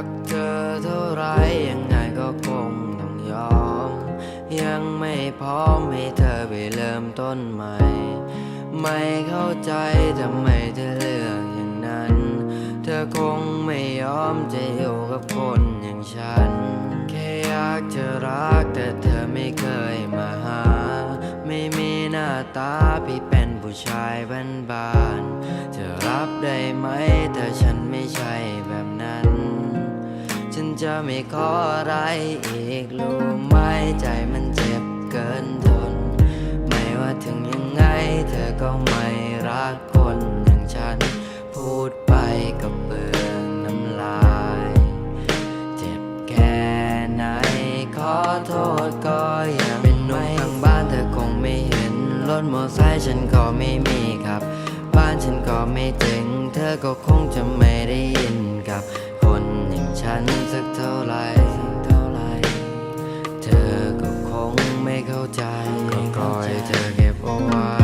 รักเธอเท่าไรยังไงก็คงต้องยอม ยังไม่พร้อมให้เธอไปเริ่มต้นใหม่ ไม่เข้าใจทำไมเธอเลือกอย่างนั้น เธอคงไม่ยอมจะอยู่กับคนอย่างฉัน แค่อยากจะรักแต่เธอไม่เคยมาหา ไม่มีหน้าตาพี่เป็นผู้ชายบ้านบานเธอรับได้ไหมแต่ฉันไม่ใช่แบบ จะไม่ขออะไรอีกรู้ไหมใจมันเจ็บเกินทน ไม่ว่าถึงยังไงเธอก็ไม่รักคนอย่างฉัน พูดไปก็เปลืองน้ำลาย เจ็บแค่ไหนขอโทษก็ยังเป็นหนุ่มทางบ้านเธอคงไม่เห็นรถมอไซค์ฉันก็ไม่มีครับ บ้านฉันก็ไม่เจ๋งเธอก็คงจะไม่ได้ยินกับ ฉันสักเท่าไหรเท่าไหรเธอก็คงไม่เข้าใจก็คอยเธอเก็บเอาไว้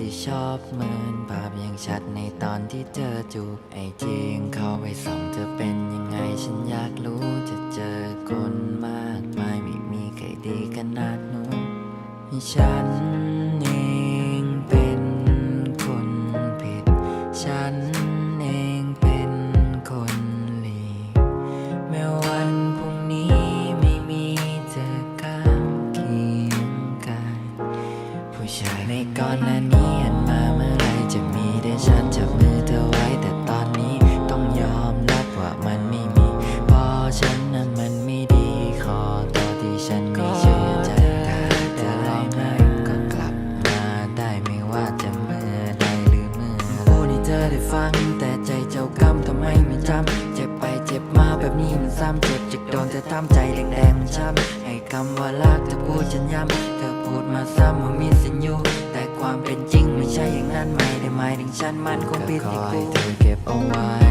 ที่ชอบเหมือนภาพยังชัดในตอนที่เธอจูบไอ้จริงเข้าไปส่องเธอเป็นยังไงฉันอยากรู้จะเจอคนมากมายไม่มีใครดีขนาดนู้นให้ฉัน จำเจ็บไปเจ็บมาแบบนี้มันซ้ำเจ็บจากโดนเธอทำใจแดงๆมันช้ำให้คำว่ารักเธอพูดฉันย้ำเธอพูดมาซ้ำว่ามีสิญยู่แต่ความเป็นจริงไม่ใช่อย่างนั้นไม่ได้หมายถึงฉันมันคงผิดที่กูเธอเก็บเอาไว้